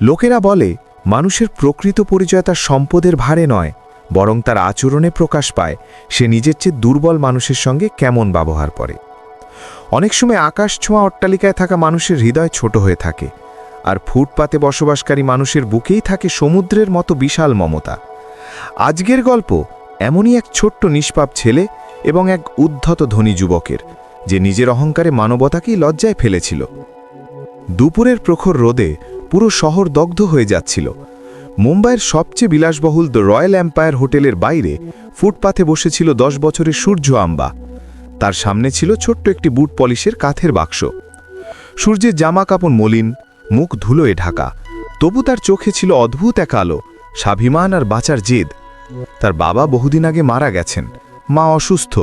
লোকেরা বলে, মানুষের প্রকৃত পরিচয় তার সম্পদের ভারে নয়, বরং তার আচরণে প্রকাশ পায়, সে নিজের চেয়ে দুর্বল মানুষের সঙ্গে কেমন ব্যবহার করে। অনেক সময় আকাশ ছোঁয়া অট্টালিকায় থাকা মানুষের হৃদয় ছোট হয়ে থাকে, আর ফুটপাতে বসবাসকারী মানুষের বুকেই থাকে সমুদ্রের মতো বিশাল মমতা। আজকের গল্প এমনই এক ছোট্ট নিষ্পাপ ছেলে এবং এক উদ্ধত ধনী যুবকের, যে নিজের অহংকারে মানবতাকেই লজ্জায় ফেলেছিল। দুপুরের প্রখর রোদে পুরো শহর দগ্ধ হয়ে যাচ্ছিল। মুম্বাইয়ের সবচেয়ে বিলাসবহুল দ্য রয়্যাল এম্পায়ার হোটেলের বাইরে ফুটপাথে বসেছিল দশ বছরের সূর্য আম্বা। তার সামনে ছিল ছোট্ট একটি বুট পলিশের কাথের বাক্স। সূর্যের জামা কাপড় মলিন, মুখ ধুলোয় ঢাকা। তবু তার চোখে ছিল অদ্ভুত এক আলো, স্বাভিমান আর বাঁচার জেদ। তার বাবা বহুদিন আগে মারা গেছেন। মা অসুস্থ,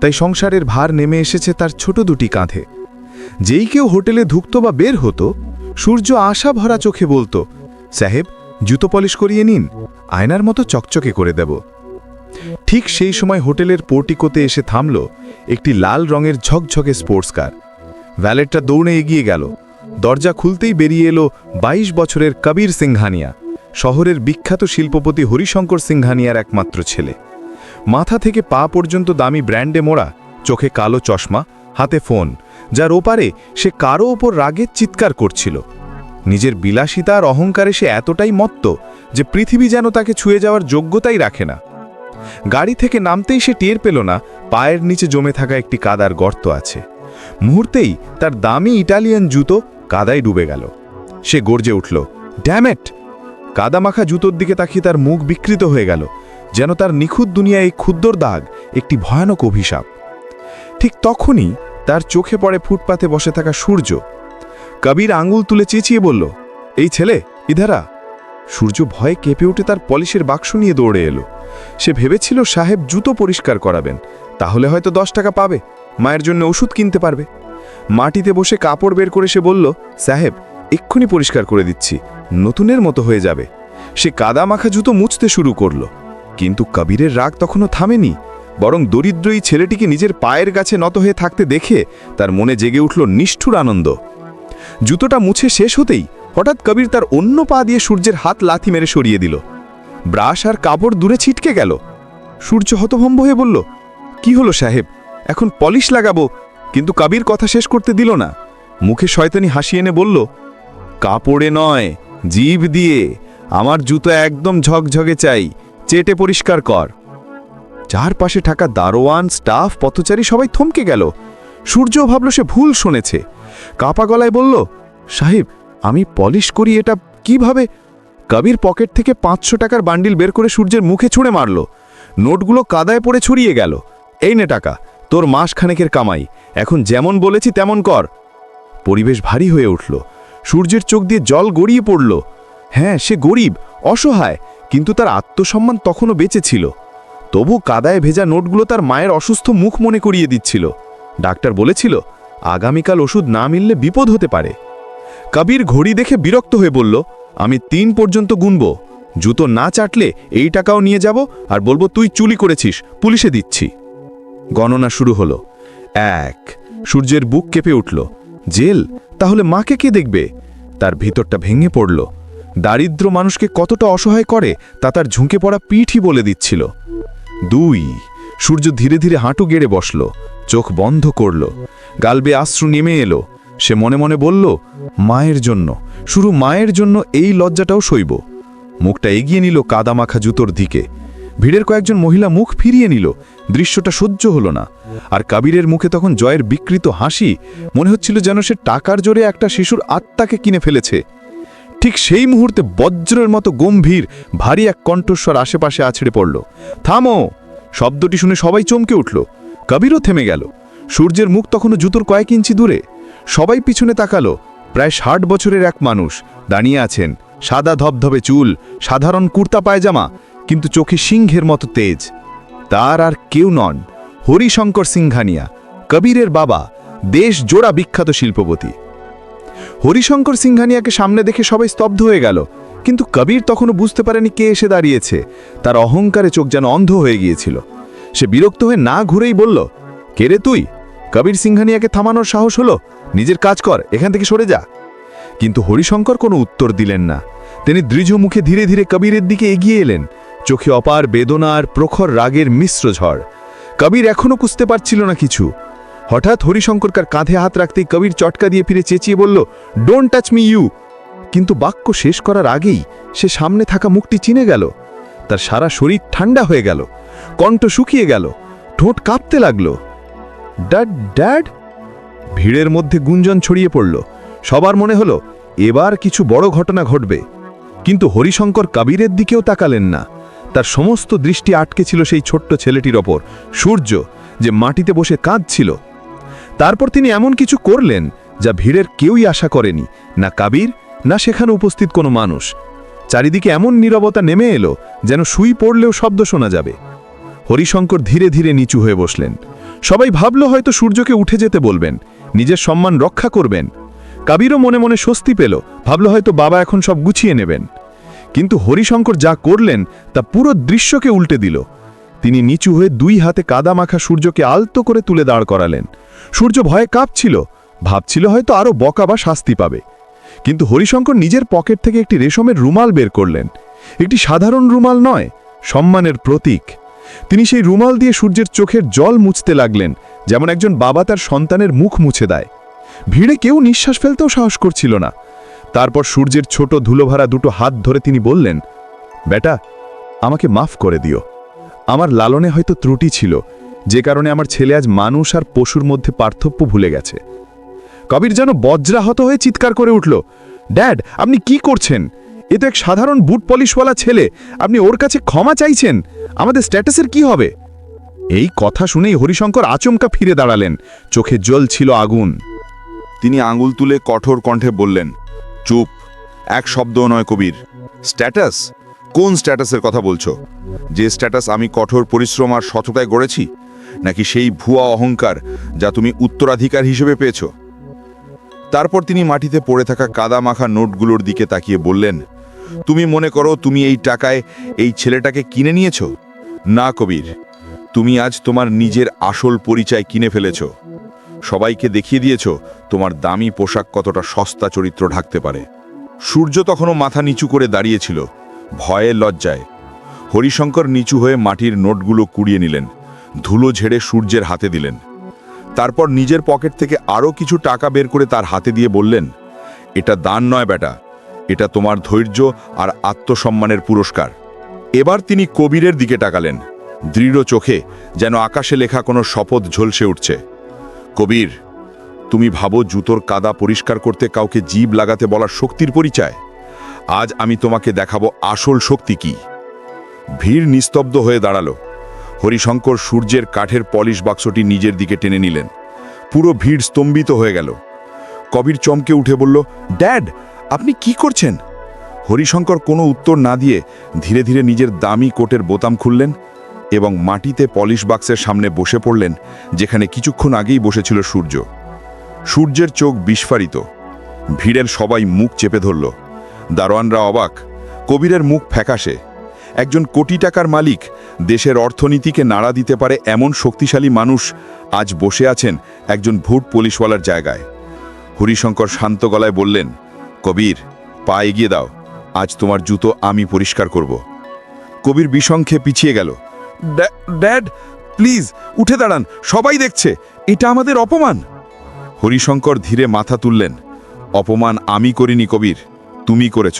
তাই সংসারের ভার নেমে এসেছে তার ছোট দুটি কাঁধে। যেই কেউ হোটেলে ধুকত বা বের হতো সূর্য আশা ভরা চোখে বলতো, সাহেব, জুতো পলিশ করিয়ে নিন, আয়নার মতো চকচকে করে দেব। ঠিক সেই সময় হোটেলের পোর্টিকোতে এসে থামল একটি লাল রঙের ঝকঝকে স্পোর্টস কার। ভ্যালেটটা দৌড়ে এগিয়ে গেল। দরজা খুলতেই বেরিয়ে এলো ২২ বছরের কবির সিংহানিয়া, শহরের বিখ্যাত শিল্পপতি হরিশঙ্কর সিংহানিয়ার একমাত্র ছেলে। মাথা থেকে পা পর্যন্ত দামি ব্র্যান্ডে মোড়া, চোখে কালো চশমা হাতে ফোন, যার ওপারে সে কারও ওপর রাগের চিৎকার করছিল। নিজের বিলাসিতা আর অহংকারে সে এতটাই মত্ত যে পৃথিবী যেন তাকে ছুঁয়ে যাওয়ার যোগ্যতাই রাখে না। গাড়ি থেকে নামতেই সে টের পেল না পায়ের নিচে জমে থাকা একটি কাদার গর্ত আছে। মুহূর্তেই তার দামি ইটালিয়ান জুতো কাদায় ডুবে গেল। সে গর্জে উঠল ড্যামেট কাদামাখা জুতোর দিকে তাকিয়ে তার মুখ বিকৃত হয়ে গেল, যেন তার নিখুঁত দুনিয়ায় এই ক্ষুদ্র দাগ একটি ভয়ানক অভিশাপ। ঠিক তখনই তার চোখে পড়ে ফুটপাতে বসে থাকা সূর্য। কবির আঙ্গুল তুলে চেঁচিয়ে বলল, এই ছেলে, ইধারা। সূর্য ভয়ে কেঁপে উঠে তার পলিশের বাক্স নিয়ে দৌড়ে এলো। সে ভেবেছিল সাহেব জুতো পরিষ্কার করাবেন, তাহলে হয়তো দশ টাকা পাবে, মায়ের জন্য ওষুধ কিনতে পারবে। মাটিতে বসে কাপড় বের করে সে বলল, সাহেব, এক্ষুনি পরিষ্কার করে দিচ্ছি, নতুনের মতো হয়ে যাবে। সে কাদা মাখা জুতো মুছতে শুরু করল, কিন্তু কবিরের রাগ তখনও থামেনি। বরং দরিদ্র এই ছেলেটিকে নিজের পায়ের কাছে নত হয়ে থাকতে দেখে তার মনে জেগে উঠল নিষ্ঠুর আনন্দ। জুতোটা মুছে শেষ হতেই হঠাৎ কবির তার অন্য পা দিয়ে সূর্যের হাত লাথি মেরে সরিয়ে দিল। ব্রাশ আর কাপড় দূরে ছিটকে গেল। সূর্য হতভম্ব হয়ে বলল, কি হলো সাহেব? এখন পলিশ লাগাবো। কিন্তু কবির কথা শেষ করতে দিল না। মুখে শয়তানি হাসি এনে বলল, কাপড়ে নয়, জীব দিয়ে। আমার জুতো একদম ঝকঝকে চাই। চেটে পরিষ্কার কর। চারপাশে থাকা দারোয়ান, স্টাফ, পথচারী সবাই থমকে গেল। সূর্য ভাবল সে ভুল শুনেছে। কাপা গলায় বলল, সাহেব, আমি পলিশ করি এটা কীভাবে? কবির পকেট থেকে পাঁচশো টাকার বান্ডিল বের করে সূর্যের মুখে ছুঁড়ে মারল। নোটগুলো কাদায় পড়ে ছড়িয়ে গেল। এই নে টাকা, তোর মাস খানেকের কামাই। এখন যেমন বলেছি তেমন কর। পরিবেশ ভারী হয়ে উঠল। সূর্যের চোখ দিয়ে জল গড়িয়ে পড়ল। হ্যাঁ সে গরিব, অসহায়, কিন্তু তার আত্মসম্মান তখনও বেঁচে ছিল। তবু কাদায় ভেজা নোটগুলো তার মায়ের অসুস্থ মুখ মনে করিয়ে দিচ্ছিল। ডাক্তার বলেছিল, আগামীকাল ওষুধ না মিললে বিপদ হতে পারে। কবির ঘড়ি দেখে বিরক্ত হয়ে বলল, আমি তিন পর্যন্ত গুনব। জুতো না চাটলে এই টাকাও নিয়ে যাব আর বলব তুই চুলি করেছিস, পুলিশে দিচ্ছি। গণনা শুরু হলো। এক, সূর্যের বুক কেঁপে উঠল। জেল? তাহলে মাকে কে দেখবে? তার ভিতরটা ভেঙে পড়ল। দারিদ্র মানুষকে কতটা অসহায় করে, তা তার ঝুঁকে পড়া পিঠই বলে দিচ্ছিল। দুই, সূর্য ধীরে ধীরে হাঁটু গেড়ে বসল, চোখ বন্ধ করল, গালবে আশ্রু নেমে এলো, সে মনে মনে বলল, মায়ের জন্য শুরু মায়ের জন্য এই লজ্জাটাও সইব। মুখটা এগিয়ে নিল কাদামাখা জুতোর দিকে। ভিড়ের কয়েকজন মহিলা মুখ ফিরিয়ে নিল, দৃশ্যটা সহ্য হলো না, আর কাবিরের মুখে তখন জয়ের বিকৃত হাসি, মনে হচ্ছিল যেন সে টাকার জোরে একটা শিশুর আত্মাকে কিনে ফেলেছে। ঠিক সেই মুহূর্তে বজ্রের মতো গম্ভীর, ভারী এক কণ্ঠস্বর আশেপাশে আছড়ে পড়ল। থামো! শব্দটি শুনে সবাই চমকে উঠল। কবিরও থেমে গেল। সূর্যের মুখ তখনও জুতোর কয়েক ইঞ্চি দূরে। সবাই পিছনে তাকালো। প্রায় ষাট বছরের এক মানুষ দাঁড়িয়ে আছেন। সাদা ধবধবে চুল, সাধারণ কুর্তা পায়জামা, কিন্তু চোখে সিংহের মতো তেজ। তার আর কেউ নন। হরিশঙ্কর সিংহানিয়া কবিরের বাবা, দেশ জোড়া বিখ্যাত শিল্পপতি। হরিশঙ্কর সিংহানিয়াকে সামনে দেখে সবাই স্তব্ধ হয়ে গেল। কিন্তু কবির তখনও বুঝতে পারেনি কে এসে দাঁড়িয়েছে। তার অহংকারে চোখ যেন অন্ধ হয়ে গিয়েছিল। সে বিরক্ত হয়ে না ঘুরেই বলল, কে রে তুই? কবির সিংহানিয়াকে থামানোর সাহস হলো? নিজের কাজ কর, এখান থেকে সরে যা। কিন্তু হরিশঙ্কর কোনো উত্তর দিলেন না। তিনি দৃঢ় মুখে ধীরে ধীরে কবিরের দিকে এগিয়ে এলেন। চোখে অপার বেদনার প্রখর রাগের মিশ্র ঝড়। কবির এখনও বুঝতে পারছিল না কিছু। হঠাৎ হরিশঙ্করকার কাঁধে হাত রাখতেই কবির চটকা দিয়ে ফিরে চেঁচিয়ে বলল ডোন্ট টাচ মি ইউ কিন্তু বাক্য শেষ করার আগেই সে সামনে থাকা মুখটি চিনে গেল। তার সারা শরীর ঠান্ডা হয়ে গেল, কণ্ঠ শুকিয়ে গেল, ঠোঁট কাঁপতে লাগল। ড্যাড ড্যাড ভিড়ের মধ্যে গুঞ্জন ছড়িয়ে পড়ল। সবার মনে হলো, এবার কিছু বড় ঘটনা ঘটবে। কিন্তু হরিশঙ্কর কাবিরের দিকেও তাকালেন না। তার সমস্ত দৃষ্টি আটকে ছিল সেই ছোট্ট ছেলেটির ওপর। সূর্য, যে মাটিতে বসে কাঁদছিল তারপর তিনি এমন কিছু করলেন যা ভিড়ের কেউই আশা করেনি, না কাবির, না সেখানে উপস্থিত কোনো মানুষ। চারিদিকে এমন নীরবতা নেমে এলো যেন সুই পড়লেও শব্দ শোনা যাবে। হরিশঙ্কর ধীরে ধীরে নিচু হয়ে বসলেন। সবাই ভাবল হয়তো সূর্যকে উঠে যেতে বলবেন, নিজের সম্মান রক্ষা করবেন। কাবিরও মনে মনে স্বস্তি পেল, ভাবল হয়তো বাবা এখন সব গুছিয়ে নেবেন। কিন্তু হরিশঙ্কর যা করলেন তা পুরো দৃশ্যকে উল্টে দিল। তিনি নিচু হয়ে দুই হাতে কাদা মাখা সূর্যকে আলতো করে তুলে দাঁড় করালেন। সূর্য ভয়ে কাঁপছিল, ভাবছিল হয়তো আরও বকা বা শাস্তি পাবে। কিন্তু হরিশঙ্কর নিজের পকেট থেকে একটি রেশমের রুমাল বের করলেন। একটি সাধারণ রুমাল নয়, সম্মানের প্রতীক। তিনি সেই রুমাল দিয়ে সূর্যের চোখের জল মুছতে লাগলেন, যেমন একজন বাবা তার সন্তানের মুখ মুছে দেয়। ভিড়ে কেউ নিঃশ্বাস ফেলতেও সাহস করছিল না। তারপর সূর্যের ছোট ধুলোভরা দুটো হাত ধরে তিনি বললেন, বেটা, আমাকে মাফ করে দিও। আমার লালনে হয়তো ত্রুটি ছিল, যে কারণে আমার ছেলে আজ মানুষ আর পশুর মধ্যে পার্থক্য ভুলে গেছে। কবির যেন বজ্রাহত হয়ে চিৎকার করে উঠল, ড্যাড, আপনি কি করছেন? এ তো এক সাধারণ বুট পলিশওয়ালা ছেলে, আপনি ওর কাছে ক্ষমা চাইছেন? আমাদের স্ট্যাটাসের কি হবে? এই কথা শুনেই হরিশঙ্কর আচমকা ফিরে দাঁড়ালেন, চোখে জল ছিল আগুন। তিনি আঙুল তুলে কঠোর কণ্ঠে বললেন, চুপ, এক শব্দও নয় কবির। স্ট্যাটাস? কোন স্ট্যাটাসের কথা বলছো? যে স্ট্যাটাস আমি কঠোর পরিশ্রম আর সততায় গড়েছি, নাকি সেই ভুয়া অহংকার যা তুমি উত্তরাধিকার হিসেবে পেয়েছ? তারপর তিনি মাটিতে পড়ে থাকা কাদা মাখা নোটগুলোর দিকে তাকিয়ে বললেন, তুমি মনে করো তুমি এই টাকায় এই ছেলেটাকে কিনে নিয়েছ? না, কবির। তুমি আজ তোমার নিজের আসল পরিচয় কিনে ফেলেছ। সবাইকে দেখিয়ে দিয়েছ তোমার দামি পোশাক কতটা সস্তা চরিত্র ঢাকতে পারে। সূর্য তখনও মাথা নিচু করে দাঁড়িয়েছিল ভয়ে লজ্জায়। হরিশঙ্কর নিচু হয়ে মাটির নোটগুলো কুড়িয়ে নিলেন, ধুলো ঝেড়ে সূর্যের হাতে দিলেন। তারপর নিজের পকেট থেকে আরও কিছু টাকা বের করে তার হাতে দিয়ে বললেন, এটা দান নয় বেটা, এটা তোমার ধৈর্য আর আত্মসম্মানের পুরস্কার। এবার তিনি কবিরের দিকে তাকালেন, দৃঢ় চোখে যেন আকাশে লেখা কোনো শপথ ঝলসে উঠছে। কবির, তুমি ভাবো জুতোর কাদা পরিষ্কার করতে কাউকে জীব লাগাতে বলার শক্তির পরিচয়? আজ আমি তোমাকে দেখাবো আসল শক্তি কি। ভিড় নিস্তব্ধ হয়ে দাঁড়াল। হরিশঙ্কর সূর্যের কাঠের পলিশ বাক্সটি নিজের দিকে টেনে নিলেন। পুরো ভিড় স্তম্ভিত হয়ে গেল। কবির চমকে উঠে বলল, ড্যাড, আপনি কি করছেন? হরিশঙ্কর কোনো উত্তর না দিয়ে ধীরে ধীরে নিজের দামি কোটের বোতাম খুললেন এবং মাটিতে পলিশ বাক্সের সামনে বসে পড়লেন, যেখানে কিছুক্ষণ আগেই বসেছিল সূর্য। সূর্যের চোখ বিস্ফারিত। ভিড়ের সবাই মুখ চেপে ধরল। দারোয়ানরা অবাক। কবিরের মুখ ফ্যাকাশে। একজন কোটি টাকার মালিক দেশের অর্থনীতিকে নাড়া দিতে পারে এমন শক্তিশালী মানুষ আজ বসে আছেন একজন ভোট পুলিশওয়ালার জায়গায়। হরিশঙ্কর শান্ত গলায় বললেন, কবির, পা এগিয়ে দাও, আজ তোমার জুতো আমি পরিষ্কার করব। কবির বিষংখে পিছিয়ে গেল ড্যাড, প্লিজ, উঠে দাঁড়ান, সবাই দেখছে, এটা আমাদের অপমান। হরিশঙ্কর ধীরে মাথা তুললেন, অপমান আমি করিনি কবির তুমি করেছ।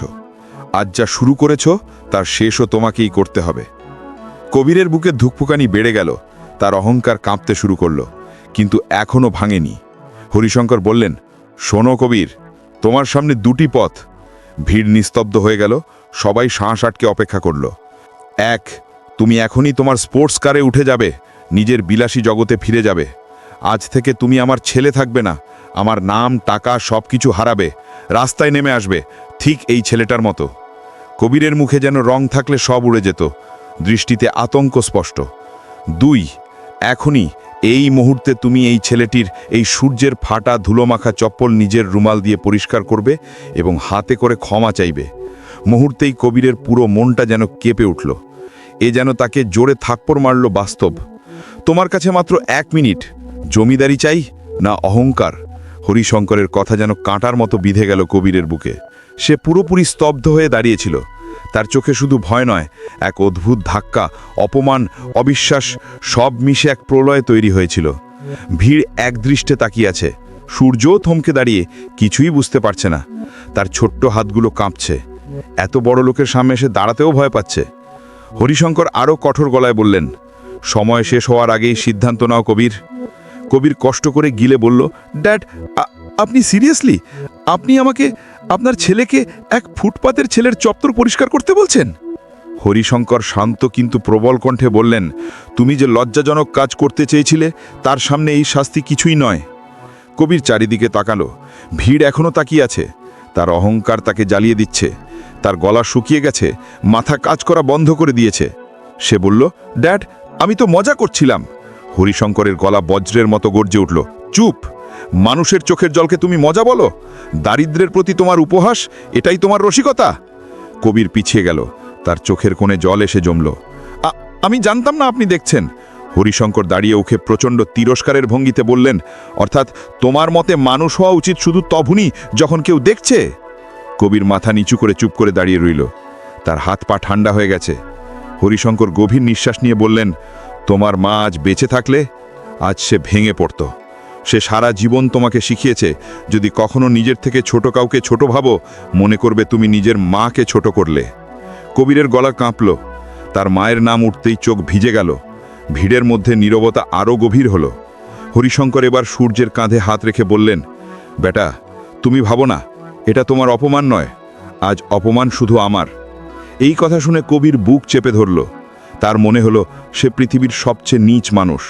আজ যা শুরু করেছ, তার শেষও তোমাকেই করতে হবে। কবিরের বুকে ধুকপুকানি বেড়ে গেল, তার অহংকার কাঁপতে শুরু করল, কিন্তু এখনও ভাঙেনি। হরিশঙ্কর বললেন, শোনো কবির, তোমার সামনে দুটি পথ। ভিড় নিস্তব্ধ হয়ে গেল, সবাই শাঁস আটকে অপেক্ষা করল। এক, তুমি এখনই তোমার স্পোর্টস কারে উঠে যাবে, নিজের বিলাসী জগতে ফিরে যাবে। আজ থেকে তুমি আমার ছেলে থাকবে না, আমার নাম, টাকা সব কিছু হারাবে, রাস্তায় নেমে আসবে ঠিক এই ছেলেটার মতো। কবিরের মুখে যেন রং থাকলে সব উড়ে যেত, দৃষ্টিতে আতঙ্ক স্পষ্ট। দুই, এখনই এই মুহূর্তে তুমি এই ছেলেটির এই সূর্যের ফাটা ধুলোমাখা চপ্পল নিজের রুমাল দিয়ে পরিষ্কার করবে এবং হাতে করে ক্ষমা চাইবে। মুহূর্তেই কবিরের পুরো মনটা যেন কেঁপে উঠল। এ যেন তাকে জোরে থাপ্পড় মারল বাস্তব। তোমার কাছে মাত্র এক মিনিট। জমিদারি চাই না অহংকার? হরিশঙ্করের কথা যেন কাঁটার মতো বিধে গেল কবিরের বুকে। সে পুরোপুরি স্তব্ধ হয়ে দাঁড়িয়েছিল। তার চোখে শুধু ভয় নয়, এক অদ্ভুত ধাক্কা, অপমান, অবিশ্বাস, সব মিশে এক প্রলয় তৈরি হয়েছিল। ভিড় একদৃষ্টে তাকিয়ে সূর্যও থমকে দাঁড়িয়ে কিছুই বুঝতে পারছে না। তার ছোট্ট হাতগুলো কাঁপছে। এত বড় লোকের সামনে এসে দাঁড়াতেও ভয় পাচ্ছে। হরিশঙ্কর আরও কঠোর গলায় বললেন, সময় শেষ হওয়ার আগেই সিদ্ধান্ত নাও, কবির। কবির কষ্ট করে গিলে বলল, ড্যাড আপনি সিরিয়াসলি? আপনি আমাকে আপনার ছেলেকে এক ফুটপাতের ছেলের চত্বর পরিষ্কার করতে বলছেন? হরিশঙ্কর শান্ত কিন্তু প্রবল কণ্ঠে বললেন, তুমি যে লজ্জাজনক কাজ করতে চেয়েছিলে, তার সামনে এই শাস্তি কিছুই নয়। কবির চারিদিকে তাকালো। ভিড় এখনও তাকিয়ে আছে। তার অহংকার তাকে জ্বালিয়ে দিচ্ছে। তার গলা শুকিয়ে গেছে, মাথা কাজ করা বন্ধ করে দিয়েছে। সে বলল, ড্যাড, আমি তো মজা করছিলাম। হরিশঙ্করের গলা বজ্রের মতো গর্জে উঠল। চুপ! মানুষের চোখের জলকে তুমি মজা বলো? দারিদ্রের প্রতি তোমার উপহাস, এটাই তোমার রসিকতা? কবির পিছিয়ে গেল, তার চোখের কোণে জল এসে জমল। আমি জানতাম না আপনি দেখছেন। হরিশঙ্কর দাঁড়িয়ে উঠে প্রচণ্ড তিরস্কারের ভঙ্গিতে বললেন, অর্থাৎ তোমার মতে মানুষ হওয়া উচিত শুধু তভুনি যখন কেউ দেখছে? কবির মাথা নিচু করে চুপ করে দাঁড়িয়ে রইল। তার হাত পা ঠান্ডা হয়ে গেছে। হরিশঙ্কর গভীর নিঃশ্বাস নিয়ে বললেন, তোমার মা আজ বেঁচে থাকলে, আজ সে ভেঙে পড়ত। সে সারা জীবন তোমাকে শিখিয়েছে, যদি কখনো নিজের থেকে ছোট কাউকে ছোট ভাবো, মনে করবে তুমি নিজের মাকে ছোট করলে। কবিরের গলা কাঁপল, তার মায়ের নাম উঠতেই চোখ ভিজে গেল, ভিড়ের মধ্যে নীরবতা আরও গভীর হলো। হরিশঙ্কর এবার সূর্যের কাঁধে হাত রেখে বললেন, বেটা, তুমি ভাবো না, এটা তোমার অপমান নয়, আজ অপমান শুধু আমার। এই কথা শুনে কবির বুক চেপে ধরল, তার মনে হলো সে পৃথিবীর সবচেয়ে নীচ মানুষ।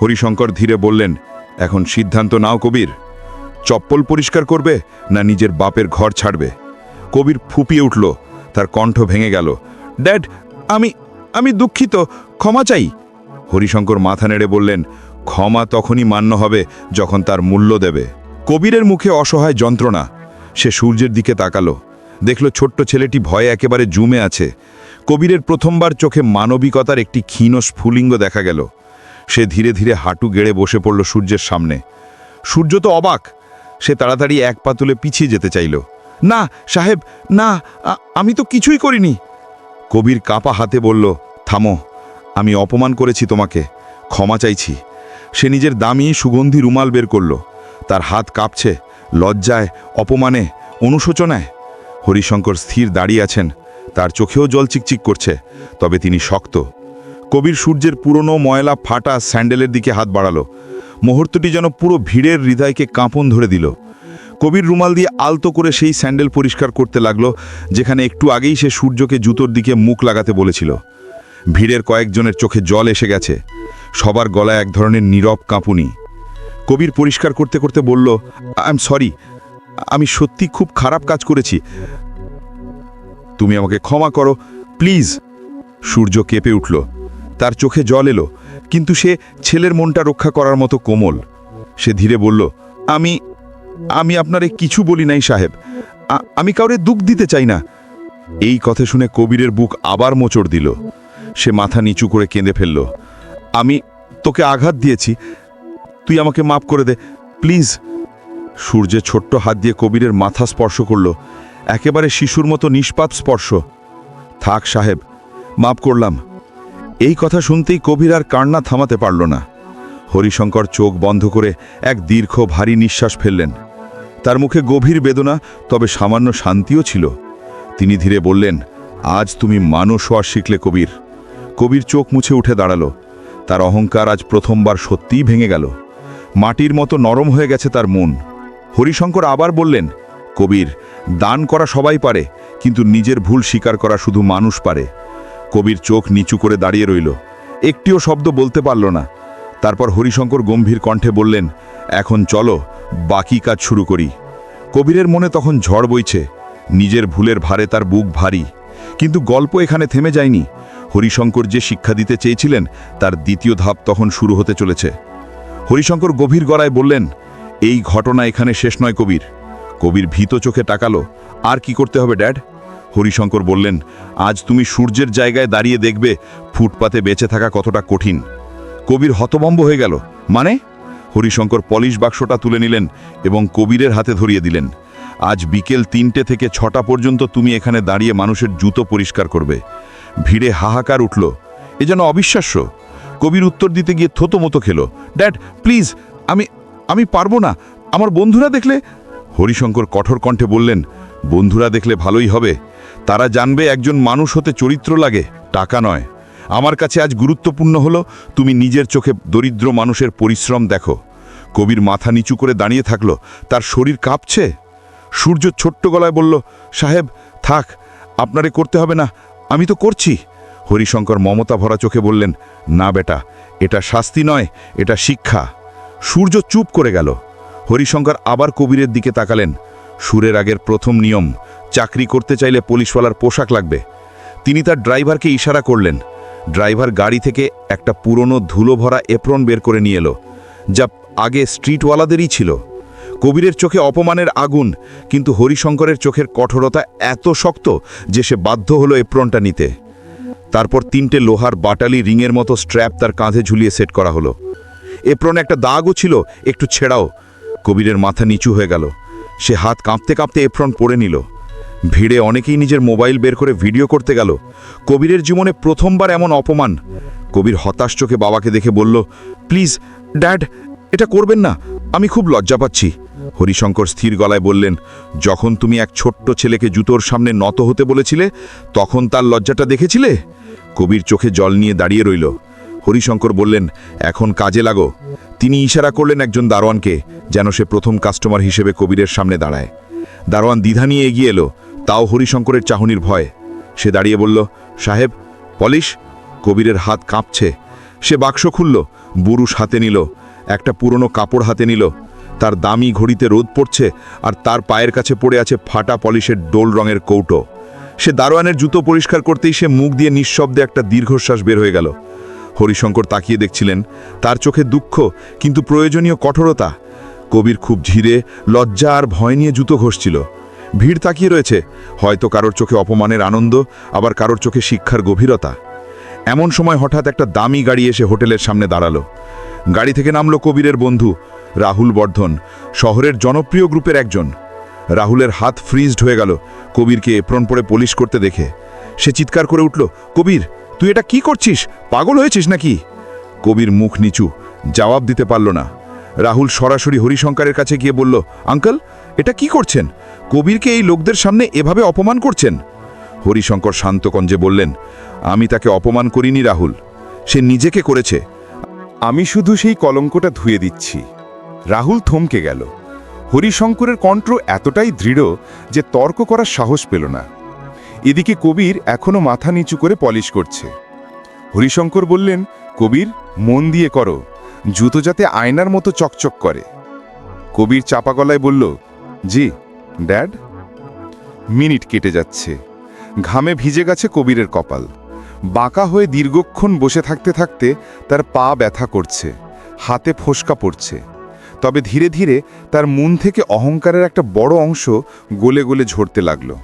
হরিশঙ্কর ধীরে বললেন এখন সিদ্ধান্ত নাও কবির। চপ্পল পরিষ্কার করবে না নিজের বাপের ঘর ছাড়বে? কবির ফুপিয়ে উঠল, তার কণ্ঠ ভেঙে গেল। ড্যাড, আমি আমি দুঃখিত, ক্ষমা চাই। হরিশঙ্কর মাথা নেড়ে বললেন, ক্ষমা তখনই মান্য হবে যখন তার মূল্য দেবে। কবিরের মুখে অসহায় যন্ত্রণা, সে সূর্যের দিকে তাকালো। দেখল ছোট্ট ছেলেটি ভয়ে একেবারে জুমে আছে। কবিরের প্রথমবার চোখে মানবিকতার একটি ক্ষীণ স্ফুলিঙ্গ দেখা গেল। সে ধীরে ধীরে হাঁটু গেড়ে বসে পড়ল সূর্যের সামনে। সূর্য তো অবাক। সে তাড়াতাড়ি এক পা তুলে পিছিয়ে যেতে চাইল। না, সাহেব, না আমি তো কিছুই করিনি। কবির কাপা হাতে বলল, থামো, আমি অপমান করেছি তোমাকে, ক্ষমা চাইছি। সে নিজের দামি, সুগন্ধি রুমাল বের করল। তার হাত কাঁপছে, লজ্জায়, অপমানে, অনুশোচনায়। হরিশঙ্কর স্থির দাঁড়িয়ে আছেন, তার চোখেও জল চিকচিক করছে, তবে তিনি শক্ত। কবির সূর্যের পুরনো ময়লা ফাটা স্যান্ডেলের দিকে হাত বাড়ালো। মুহূর্তটি যেন পুরো ভিড়ের হৃদয়কে কাঁপন ধরে দিল। কবির রুমাল দিয়ে আলতো করে সেই স্যান্ডেল পরিষ্কার করতে লাগল, যেখানে একটু আগেই সে সূর্যকে জুতোর দিকে মুখ লাগাতে বলেছিল। ভিড়ের কয়েকজনের চোখে জল এসে গেছে। সবার গলায় এক ধরনের নীরব কাঁপুনি। কবির পরিষ্কার করতে করতে বলল আই এম সরি, আমি সত্যি খুব খারাপ কাজ করেছি। তুমি আমাকে ক্ষমা করো, প্লিজ। সূর্য কেঁপে উঠল। তার চোখে জল এলো, কিন্তু সে ছেলের মনটা রক্ষা করার মতো কোমল। সে ধীরে বলল, আমি আমি আপনারে কিছু বলি নাই সাহেব। আমি কাউরে দুঃখ দিতে চাই না। এই কথা শুনে কবিরের বুক আবার মোচড় দিল। সে মাথা নিচু করে কেঁদে ফেলল, আমি তোকে আঘাত দিয়েছি। তুই আমাকে মাফ করে দে, প্লিজ। সূর্যে ছোট্ট হাত দিয়ে কবিরের মাথা স্পর্শ করল, একেবারে শিশুর মতো নিষ্পাপ স্পর্শ। থাক সাহেব, মাফ করলাম। এই কথা শুনতেই কবির আর কান্না থামাতে পারল না। হরিশঙ্কর চোখ বন্ধ করে এক দীর্ঘ ভারী নিঃশ্বাস ফেললেন। তার মুখে গভীর বেদনা, তবে সামান্য শান্তিও ছিল। তিনি ধীরে বললেন, আজ তুমি মানুষ হওয়া শিখলে কবির। কবির চোখ মুছে উঠে দাঁড়াল। তার অহংকার আজ প্রথমবার সত্যিই ভেঙে গেল। মাটির মতো নরম হয়ে গেছে তার মন। হরিশঙ্কর আবার বললেন, কবির, দান করা সবাই পারে, কিন্তু নিজের ভুল স্বীকার করা শুধু মানুষ পারে। কবির চোখ নিচু করে দাঁড়িয়ে রইল। একটিও শব্দ বলতে পারল না। তারপর হরিশঙ্কর গম্ভীর কণ্ঠে বললেন, এখন চলো, বাকি কাজ শুরু করি। কবিরের মনে তখন ঝড় বইছে। নিজের ভুলের ভারে তার বুক ভারী। কিন্তু গল্প এখানে থেমে যায়নি। হরিশঙ্কর যে শিক্ষা দিতে চেয়েছিলেন, তার দ্বিতীয় ধাপ তখন শুরু হতে চলেছে। হরিশঙ্কর গভীর গড়ায় বললেন, এই ঘটনা এখানে শেষ নয় কবির। কবির ভীত চোখে তাকালো। আর কি করতে হবে, ড্যাড? হরিশঙ্কর বললেন, আজ তুমি সূর্যের জায়গায় দাঁড়িয়ে দেখবে ফুটপাতে বেঁচে থাকা কতটা কঠিন। কবির হতবম্ব হয়ে গেল। মানে? হরিশঙ্কর পলিশ বাক্সটা তুলে নিলেন এবং কবিরের হাতে ধরিয়ে দিলেন। আজ বিকেল তিনটে থেকে ছটা পর্যন্ত তুমি এখানে দাঁড়িয়ে মানুষের জুতো পরিষ্কার করবে। ভিড়ে হাহাকার উঠল। এ যেন অবিশ্বাস্য। কবির উত্তর দিতে গিয়ে থতো মতো খেলো। ড্যাড, প্লিজ, আমি আমি পারব না। আমার বন্ধুরা দেখলে? হরিশঙ্কর কঠোর কণ্ঠে বললেন, বন্ধুরা দেখলে ভালোই হবে। তারা জানবে একজন মানুষ হতে চরিত্র লাগে, টাকা নয়। আমার কাছে আজ গুরুত্বপূর্ণ হলো, তুমি নিজের চোখে দরিদ্র মানুষের পরিশ্রম দেখো। কবির মাথা নিচু করে দাঁড়িয়ে থাকল, তার শরীর কাঁপছে। সূর্য ছোট্ট গলায় বলল, সাহেব, থাক, আপনারে করতে হবে না, আমি তো করছি। হরিশঙ্কর মমতা ভরা চোখে বললেন, না বেটা, এটা শাস্তি নয়, এটা শিক্ষা। সূর্য চুপ করে গেল। হরিশঙ্কর আবার কবিরের দিকে তাকালেন। সুরের আগের প্রথম নিয়ম চাকরি করতে চাইলে পুলিশওয়ালার পোশাক লাগবে। তিনি তার ড্রাইভারকে ইশারা করলেন। ড্রাইভার গাড়ি থেকে একটা পুরনো ধুলো ভরা এপ্রন বের করে নিয়ে এলো, যা আগে স্ট্রিটওয়ালাদেরই ছিল। কবিরের চোখে অপমানের আগুন, কিন্তু হরিশঙ্করের চোখের কঠোরতা এত শক্ত যে সে বাধ্য হলো এপ্রনটা নিতে। তারপর তিনটে লোহার বাটালি রিংয়ের মতো স্ট্র্যাপ তার কাঁধে ঝুলিয়ে সেট করা হলো। এপ্রনে একটা দাগও ছিল, একটু ছেড়াও। কবিরের মাথা নিচু হয়ে গেল। সে হাত কাঁপতে কাঁপতে এপ্রন পরে নিল। ভিড়ে অনেকেই নিজের মোবাইল বের করে ভিডিও করতে গেল। কবিরের জীবনে প্রথমবার এমন অপমান। কবির হতাশ চোখে বাবাকে দেখে বলল, প্লিজ, ড্যাড, এটা করবেন না। আমি খুব লজ্জা পাচ্ছি। হরিশঙ্কর স্থির গলায় বললেন, যখন তুমি এক ছোট্ট ছেলেকে জুতোর সামনে নত হতে বলেছিলে, তখন তার লজ্জাটা দেখেছিলে? কবির চোখে জল নিয়ে দাঁড়িয়ে রইল। হরিশঙ্কর বললেন, এখন কাজে লাগো। তিনি ইশারা করলেন একজন দারোয়ানকে, যেন সে প্রথম কাস্টমার হিসেবে কবিরের সামনে দাঁড়ায়। দারোয়ান দ্বিধা নিয়ে এগিয়ে এলো। তাও হরিশঙ্করের চাহনির ভয়। সে দাঁড়িয়ে বলল, সাহেব, পলিশ? কবিরের হাত কাঁপছে। সে বাক্স খুলল বুরুষ হাতে নিল, একটা পুরনো কাপড় হাতে নিল। তার দামি ঘড়িতে রোদ পড়ছে আর তার পায়ের কাছে পড়ে আছে ফাটা পলিশের ডোল রঙের কৌটো। সে দারোয়ানের জুতো পরিষ্কার করতেই সে মুখ দিয়ে নিঃশব্দে একটা দীর্ঘশ্বাস বের হয়ে গেল। হরিশঙ্কর তাকিয়ে দেখছিলেন, তার চোখে দুঃখ, কিন্তু প্রয়োজনীয় কঠোরতা। কবির খুব ধীরে, লজ্জা আর ভয় নিয়ে জুতো ঘষছিল। ভিড় তাকিয়ে রয়েছে। হয়তো কারোর চোখে অপমানের আনন্দ, আবার কারোর চোখে শিক্ষার গভীরতা। এমন সময় হঠাৎ একটা দামি গাড়ি এসে হোটেলের সামনে দাঁড়াল। গাড়ি থেকে নামলো কবিরের বন্ধু, রাহুল বর্ধন, শহরের জনপ্রিয় গ্রুপের একজন। রাহুলের হাত ফ্রিজড হয়ে গেল, কবিরকে এপ্রন পরে পুলিশ করতে দেখে। সে চিৎকার করে উঠল, কবির, তুই এটা কি করছিস? পাগল হয়েছিস নাকি? কবির মুখ নিচু, জবাব দিতে পারল না। রাহুল সরাসরি হরিশঙ্করের কাছে গিয়ে বলল, আঙ্কেল, এটা কি করছেন? কবিরকে এই লোকদের সামনে এভাবে অপমান করছেন? হরিশঙ্কর শান্তকঞ্জে বললেন, আমি তাকে অপমান করিনি, রাহুল। সে নিজেকে করেছে। আমি শুধু সেই কলঙ্কটা ধুয়ে দিচ্ছি। রাহুল থমকে গেল। হরিশঙ্করের কণ্ঠ এতটাই দৃঢ় যে তর্ক করার সাহস পেল না। এদিকে কবির এখনও মাথা নিচু করে পলিশ করছে। হরিশঙ্কর বললেন, কবির, মন দিয়ে করো। জুতো যাতে আয়নার মতো চকচক করে। কবির চাপা গলায় বলল, জি। ড্যাড, মিনিট কেটে যাচ্ছে। ঘামে ভিজে গেছে কবিরের কপাল। বাঁকা হয়ে দীর্ঘক্ষণ বসে থাকতে থাকতে তার পা ব্যথা করছে, হাতে ফোসকা পড়ছে। তবে ধীরে ধীরে তার মন থেকে অহংকারের একটা বড় অংশ গলে গলে ঝরতে লাগল।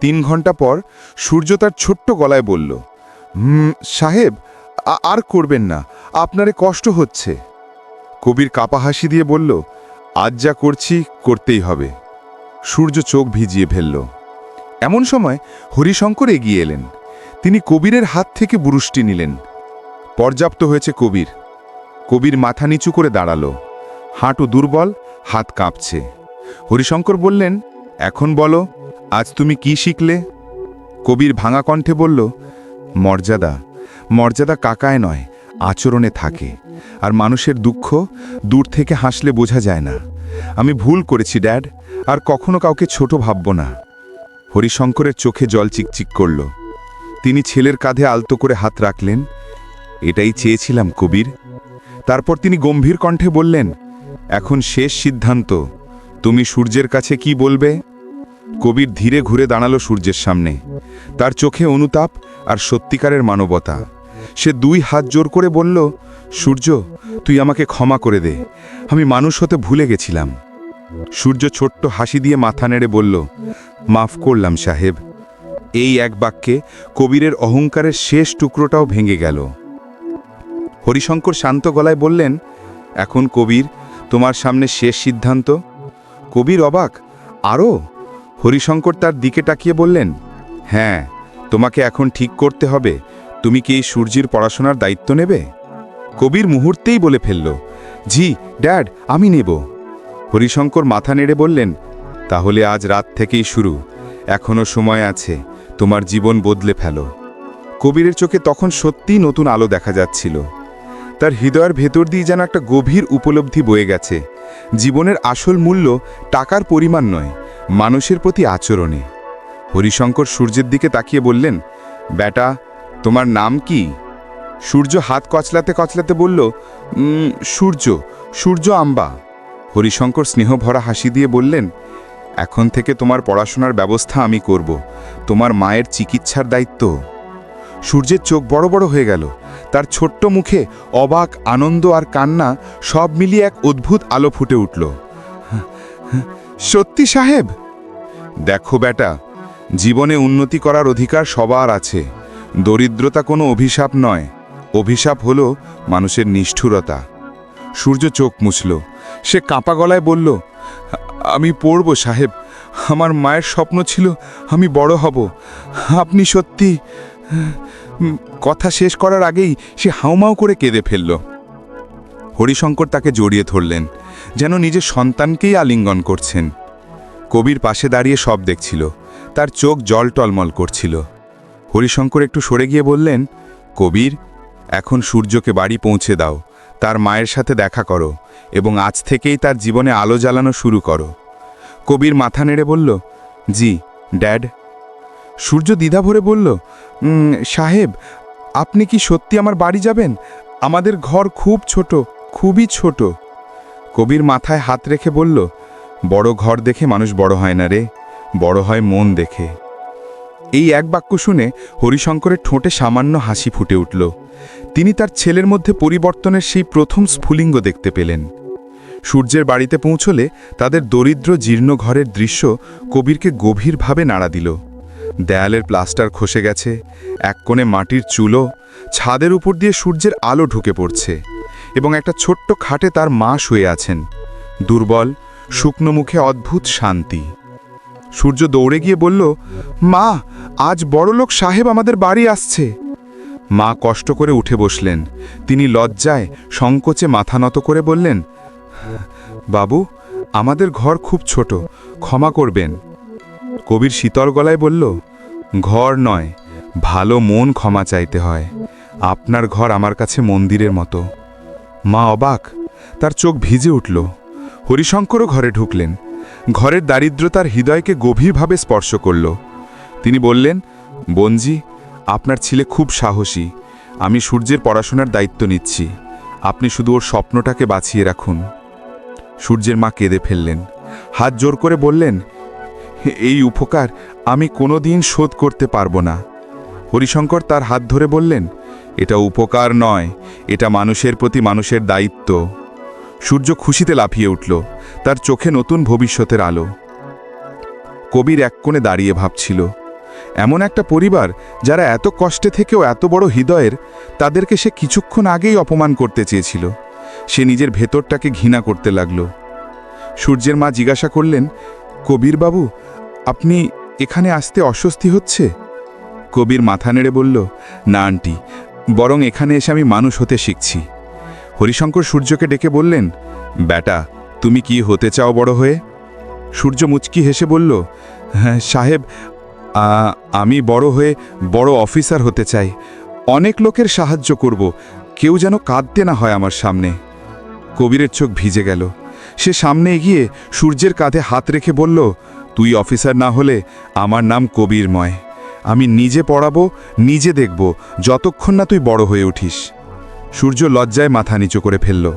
তিন ঘণ্টা পর সূর্য তার ছোট্ট গলায় বলল, হুম, সাহেব আর করবেন না, আপনারে কষ্ট হচ্ছে। কবির কাপা হাসি দিয়ে বলল, আজ যা করছি, করতেই হবে। সূর্য চোখ ভিজিয়ে ফেলল। এমন সময় হরিশঙ্কর এগিয়ে এলেন। তিনি কবিরের হাত থেকে বুরুষ্টি নিলেন। পর্যাপ্ত হয়েছে কবির। কবির মাথা নিচু করে দাঁড়াল। হাঁটু দুর্বল, হাত কাঁপছে। হরিশঙ্কর বললেন, এখন বলো, আজ তুমি কি শিখলে? কবির ভাঙা কণ্ঠে বলল, মর্যাদা মর্যাদা কাকায় নয়, আচরণে থাকে। আর মানুষের দুঃখ দূর থেকে হাসলে বোঝা যায় না। আমি ভুল করেছি, ড্যাড, আর কখনো কাউকে ছোট ভাবব না। হরিশঙ্করের চোখে জল চিকচিক করল। তিনি ছেলের কাঁধে আলতো করে হাত রাখলেন। এটাই চেয়েছিলাম, কবির। তারপর তিনি গম্ভীর কণ্ঠে বললেন, এখন শেষ সিদ্ধান্ত। তুমি সূর্যের কাছে কি বলবে? কবির ধীরে ঘুরে দাঁড়াল সূর্যের সামনে। তার চোখে অনুতাপ আর সত্যিকারের মানবতা। সে দুই হাত জোর করে বলল সূর্য, তুই আমাকে ক্ষমা করে দে। আমি মানুষ হতে ভুলে গেছিলাম। সূর্য ছোট্ট হাসি দিয়ে মাথা নেড়ে বলল, মাফ করলাম সাহেব। এই এক বাক্যে কবিরের অহংকারের শেষ টুকরোটাও ভেঙে গেল। হরিশঙ্কর শান্ত গলায় বললেন, এখন কবির, তোমার সামনে শেষ সিদ্ধান্ত? কবির অবাক আরও হরিশঙ্কর তার দিকে তাকিয়ে বললেন হ্যাঁ তোমাকে এখন ঠিক করতে হবে। তুমি কি এই সূর্যের পড়াশোনার দায়িত্ব নেবে? কবির মুহূর্তেই বলে ফেলল জি ড্যাড, আমি নেব। হরিশঙ্কর মাথা নেড়ে বললেন, তাহলে আজ রাত থেকেই শুরু, এখনও সময় আছে, তোমার জীবন বদলে ফেলো। কবিরের চোখে তখন সত্যিই নতুন আলো দেখা যাচ্ছিল। তার হৃদয়ের ভেতর দিয়ে যেন একটা গভীর উপলব্ধি বয়ে গেছে। জীবনের আসল মূল্য টাকার পরিমাণ নয়, মানুষের প্রতি আচরণে। হরিশঙ্কর সূর্যের দিকে তাকিয়ে বললেন বেটা তোমার নাম কি? সূর্য হাত কচলাতে কচলাতে বলল সূর্য সূর্য আম্বা। হরিশঙ্কর স্নেহভরা হাসি দিয়ে বললেন, এখন থেকে তোমার পড়াশোনার ব্যবস্থা আমি করব। তোমার মায়ের চিকিৎসার দায়িত্ব। সূর্যের চোখ বড় বড় হয়ে গেল। তার ছোট্ট মুখে অবাক, আনন্দ আর কান্না সব মিলিয়ে এক অদ্ভুত আলো ফুটে উঠল। সত্যি সাহেব? দেখো বেটা, জীবনে উন্নতি করার অধিকার সবার আছে। দরিদ্রতা কোনো অভিশাপ নয়। অভিশাপ হল মানুষের নিষ্ঠুরতা। সূর্য চোখ মুছল। সে কাঁপা গলায় বলল, আমি পড়ব সাহেব, আমার মায়ের স্বপ্ন ছিল আমি বড় হব। আপনি সত্যি, কথা শেষ করার আগেই সে হাউমাউ করে কেঁদে ফেলল। হরিশঙ্কর তাকে জড়িয়ে ধরলেন, যেন নিজের সন্তানকেই আলিঙ্গন করছেন। কবির পাশে দাঁড়িয়ে সব দেখছিল, তার চোখ জল টলমল করছিল। হরিশঙ্কর একটু সরে গিয়ে বললেন, কবির এখন সূর্যকে বাড়ি পৌঁছে দাও, তার মায়ের সাথে দেখা করো এবং আজ থেকেই তার জীবনে আলো জ্বালানো শুরু করো। কবির মাথা নেড়ে বলল, জি, ড্যাড। সূর্য দ্বিধা ভরে বলল সাহেব, আপনি কি সত্যি আমার বাড়ি যাবেন? আমাদের ঘর খুব ছোট, খুবই ছোট। কবির মাথায় হাত রেখে বলল, বড় ঘর দেখে মানুষ বড় হয় না রে, বড় হয় মন দেখে। এই এক বাক্য শুনে হরিশঙ্করের ঠোঁটে সামান্য হাসি ফুটে উঠল। তিনি তার ছেলের মধ্যে পরিবর্তনের সেই প্রথম স্ফুলিঙ্গ দেখতে পেলেন। সূর্যের বাড়িতে পৌঁছলে তাদের দরিদ্র জীর্ণ ঘরের দৃশ্য কবিরকে গভীরভাবে নাড়া দিল। দেয়ালের প্লাস্টার খসে গেছে, এক কোণে মাটির চুলো, ছাদের উপর দিয়ে সূর্যের আলো ঢুকে পড়ছে এবং একটা ছোট্ট খাটে তার মা শুয়ে আছেন, দুর্বল, শুকনো মুখে অদ্ভুত শান্তি। সূর্য দৌড়ে গিয়ে বলল, মা, আজ বড়লোক সাহেব আমাদের বাড়ি আসছে। মা কষ্ট করে উঠে বসলেন। তিনি লজ্জায় সংকোচে মাথা নত করে বললেন, বাবু, আমাদের ঘর খুব ছোট, ক্ষমা করবেন। কবির শীতল গলায় বলল, ঘর নয়, ভালো মন ক্ষমা চাইতে হয়। আপনার ঘর আমার কাছে মন্দিরের মতো। মা অবাক, তার চোখ ভিজে উঠল। হরিশঙ্করও ঘরে ঢুকলেন। ঘরের দারিদ্রতার হৃদয়কে গভীরভাবে স্পর্শ করল। তিনি বললেন, বনজি আপনার ছেলে খুব সাহসী। আমি সূর্যের পড়াশোনার দায়িত্ব নিচ্ছি। আপনি শুধু ওর স্বপ্নটাকে বাঁচিয়ে রাখুন। সূর্যের মা কেঁদে ফেললেন। হাত জোর করে বললেন, এই উপকার আমি কোনো দিন শোধ করতে পারব না। হরিশঙ্কর তার হাত ধরে বললেন, এটা উপকার নয়। এটা মানুষের প্রতি মানুষের দায়িত্ব। সূর্য খুশিতে লাফিয়ে উঠল, তার চোখে নতুন ভবিষ্যতের আলো। কবির এক কোণে দাঁড়িয়ে ভাবছিল এমন একটা পরিবার যারা এত কষ্টে থেকেও এত বড় হৃদয়ের, তাদেরকে সে কিছুক্ষণ আগেই অপমান করতে চেয়েছিল। সে নিজের ভেতরটাকে ঘৃণা করতে লাগল। সূর্যের মা জিজ্ঞাসা করলেন, কবির বাবু, আপনি এখানে আসতে অস্বস্তি হচ্ছে? কবির মাথা নেড়ে বলল, না, আন্টি, বরং এখানে এসে আমি মানুষ হতে শিখছি। হরিশঙ্কর সূর্যকে ডেকে বললেন বেটা তুমি কি হতে চাও বড় হয়ে? সূর্য মুচকি হেসে বলল হ্যাঁ সাহেব আমি বড় হয়ে বড় অফিসার হতে চাই। অনেক লোকের সাহায্য করব। কেউ যেন কাঁদতে না হয় আমার সামনে। কবিরের চোখ ভিজে গেল। সে সামনে এগিয়ে সূর্যের কাঁধে হাত রেখে বলল, তুই অফিসার না হলে আমার নাম কবিরময়। আমি নিজে পড়াবো, নিজে দেখব, যতক্ষণ না তুই বড় হয়ে উঠিস। সূর্য লজ্জায় মাথা নিচু করে ফেলল।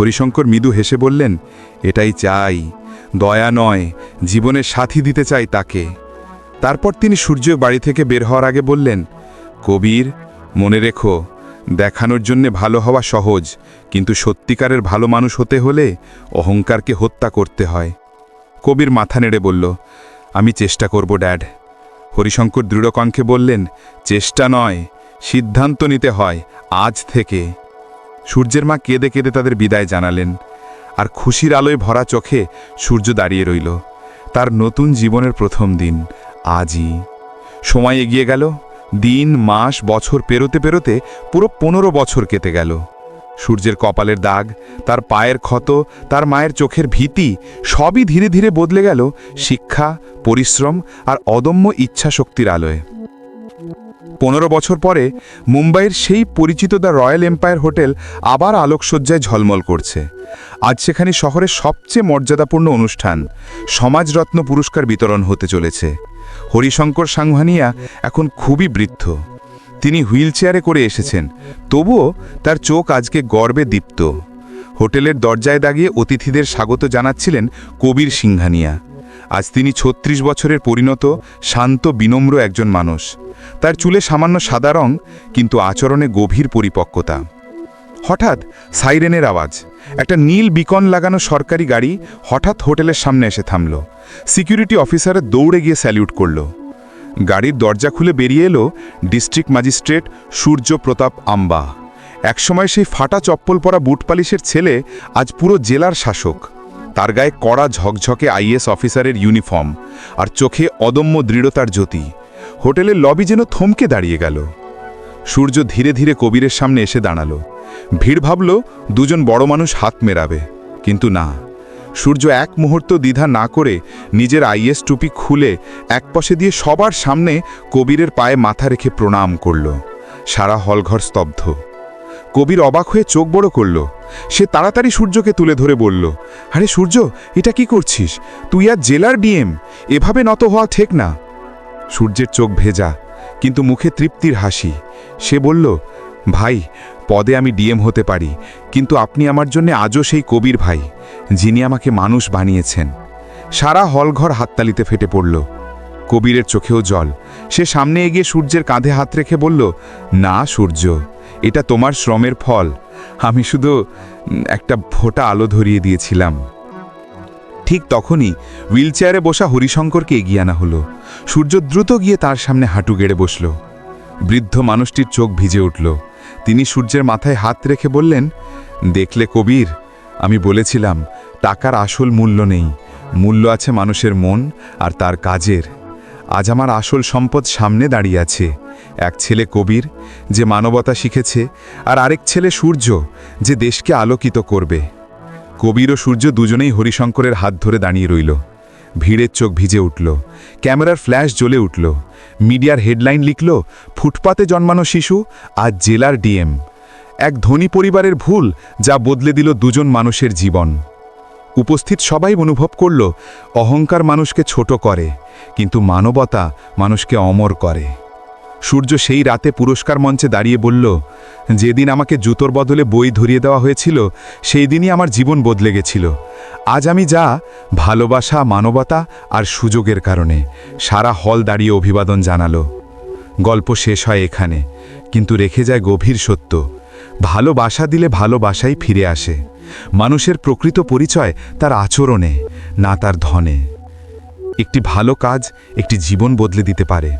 হরিশঙ্কর মৃদু হেসে বললেন, এটাই চাই। দয়া নয়। জীবনের সাথী দিতে চাই তাকে। তারপর তিনি সূর্য বাড়ি থেকে বের হওয়ার আগে বললেন, কবির, মনে রেখো, দেখানোর জন্যে ভালো হওয়া সহজ, কিন্তু সত্যিকারের ভালো মানুষ হতে হলে অহংকারকে হত্যা করতে হয়। কবির মাথা নেড়ে বলল, আমি চেষ্টা করব, ড্যাড। হরিশঙ্কর দৃঢ়কণ্ঠে বললেন, চেষ্টা নয়, সিদ্ধান্ত নিতে হয়, আজ থেকে। সূর্যের মা কেঁদে কেঁদে তাদের বিদায় জানালেন, আর খুশির আলোয় ভরা চোখে সূর্য দাঁড়িয়ে রইল। তার নতুন জীবনের প্রথম দিন আজই। সময় এগিয়ে গেল, দিন, মাস, বছর পেরোতে পেরোতে পুরো পনেরো বছর কেটে গেল। সূর্যের কপালের দাগ, তার পায়ের ক্ষত, তার মায়ের চোখের ভীতি, সবই ধীরে ধীরে বদলে গেল শিক্ষা, পরিশ্রম আর অদম্য ইচ্ছা শক্তির আলোয়। পনেরো বছর পরে মুম্বাইয়ের সেই পরিচিত দ্য রয়্যাল এম্পায়ার হোটেল আবার আলোকসজ্জায় ঝলমল করছে। আজ সেখানে শহরের সবচেয়ে মর্যাদাপূর্ণ অনুষ্ঠান, সমাজরত্ন পুরস্কার বিতরণ হতে চলেছে। হরিশঙ্কর সাংহানিয়া এখন খুবই বৃদ্ধ। তিনি হুইল চেয়ারে করে এসেছেন। তবুও তার চোখ আজকে গর্বে দীপ্ত। হোটেলের দরজায় দাগিয়ে অতিথিদের স্বাগত জানাচ্ছিলেন কবির সিংহানিয়া। আজ তিনি ছত্রিশ বছরের পরিণত, শান্ত, বিনম্র একজন মানুষ। তার চুলে সামান্য সাদা রং, কিন্তু আচরণে গভীর পরিপক্কতা। হঠাৎ সাইরেনের আওয়াজ। একটা নীল বিকন লাগানো সরকারি গাড়ি হঠাৎ হোটেলের সামনে এসে থামল। সিকিউরিটি অফিসার দৌড়ে গিয়ে স্যালিউট করল। গাড়ির দরজা খুলে বেরিয়ে এলো ডিস্ট্রিক্ট ম্যাজিস্ট্রেট সূর্য প্রতাপ আম্বা। একসময় সেই ফাটা চপ্পল পরা বুটপালিশের ছেলে আজ পুরো জেলার শাসক। তার গায়ে কড়া ঝকঝকে আইএস অফিসারের ইউনিফর্ম আর চোখে অদম্য দৃঢ়তার জ্যোতি। হোটেলের লবি যেন থমকে দাঁড়িয়ে গেল। সূর্য ধীরে ধীরে কবিরের সামনে এসে দাঁড়াল। ভিড় ভাবল দুজন বড় মানুষ হাত মেরাবে। কিন্তু না, সূর্য এক মুহূর্ত দ্বিধা না করে নিজের আইএস টুপি খুলে একপাশে দিয়ে সবার সামনে কবিরের পায়ে মাথা রেখে প্রণাম করল। সারা হলঘর স্তব্ধ। কবির অবাক হয়ে চোখ বড় করল। সে তাড়াতাড়ি সূর্যকে তুলে ধরে বলল, আরে সূর্য, এটা কি করছিস? তুই আর জেলার ডিএম, এভাবে নত হওয়া ঠেক না। সূর্যের চোখ ভেজা, কিন্তু মুখে তৃপ্তির হাসি। সে বলল ভাই, পদে আমি ডিএম হতে পারি, কিন্তু আপনি আমার জন্য আজও সেই কবির ভাই, যিনি আমাকে মানুষ বানিয়েছেন। সারা হলঘর হাততালিতে ফেটে পড়ল। কবিরের চোখেও জল। সে সামনে এগিয়ে সূর্যের কাঁধে হাত রেখে বলল, না, সূর্য, এটা তোমার শ্রমের ফল। আমি শুধু একটা ফোঁটা আলো ধরিয়ে দিয়েছিলাম। ঠিক তখনই হুইলচেয়ারে বসা হরিশঙ্করকে এগিয়ে আনা হলো। সূর্য দ্রুত গিয়ে তার সামনে হাঁটু গেড়ে বসল। বৃদ্ধ মানুষটির চোখ ভিজে উঠল। তিনি সূর্যের মাথায় হাত রেখে বললেন, দেখলে কবির, আমি বলেছিলাম, টাকার আসল মূল্য নেই। মূল্য আছে মানুষের মন আর তার কাজের। আজ আমার আসল সম্পদ সামনে দাঁড়িয়ে আছে। এক ছেলে কবির, যে মানবতা শিখেছে, আর আরেক ছেলে সূর্য, যে দেশকে আলোকিত করবে। কবির ও সূর্য দুজনেই হরিশঙ্করের হাত ধরে দাঁড়িয়ে রইল। ভিড়ের চোখ ভিজে উঠল। ক্যামেরার ফ্ল্যাশ জ্বলে উঠল। মিডিয়ার হেডলাইন লিখল, ফুটপাতে জন্মানো শিশু আর জেলার ডিএম। এক ধনী পরিবারের ভুল যা বদলে দিল দুজন মানুষের জীবন। উপস্থিত সবাই অনুভব করল, অহংকার মানুষকে ছোট করে, কিন্তু মানবতা মানুষকে অমর করে। সূর্য সেই রাতে পুরস্কার মঞ্চে দাঁড়িয়ে বলল, যেদিন আমাকে জুতোর বদলে বই ধরিয়ে দেওয়া হয়েছিল, সেই দিনই আমার জীবন বদলে গেছিল। আজ আমি যা, ভালোবাসা, মানবতা আর সুযোগের কারণে। সারা হল দাঁড়িয়ে অভিবাদন জানালো। গল্প শেষ হয় এখানে, কিন্তু রেখে যায় গভীর সত্য। ভালোবাসা দিলে ভালোবাসাই ফিরে আসে। মানুষের প্রকৃত পরিচয় তার আচরণে, না তার ধনে। একটি ভালো কাজ একটি জীবন বদলে দিতে পারে।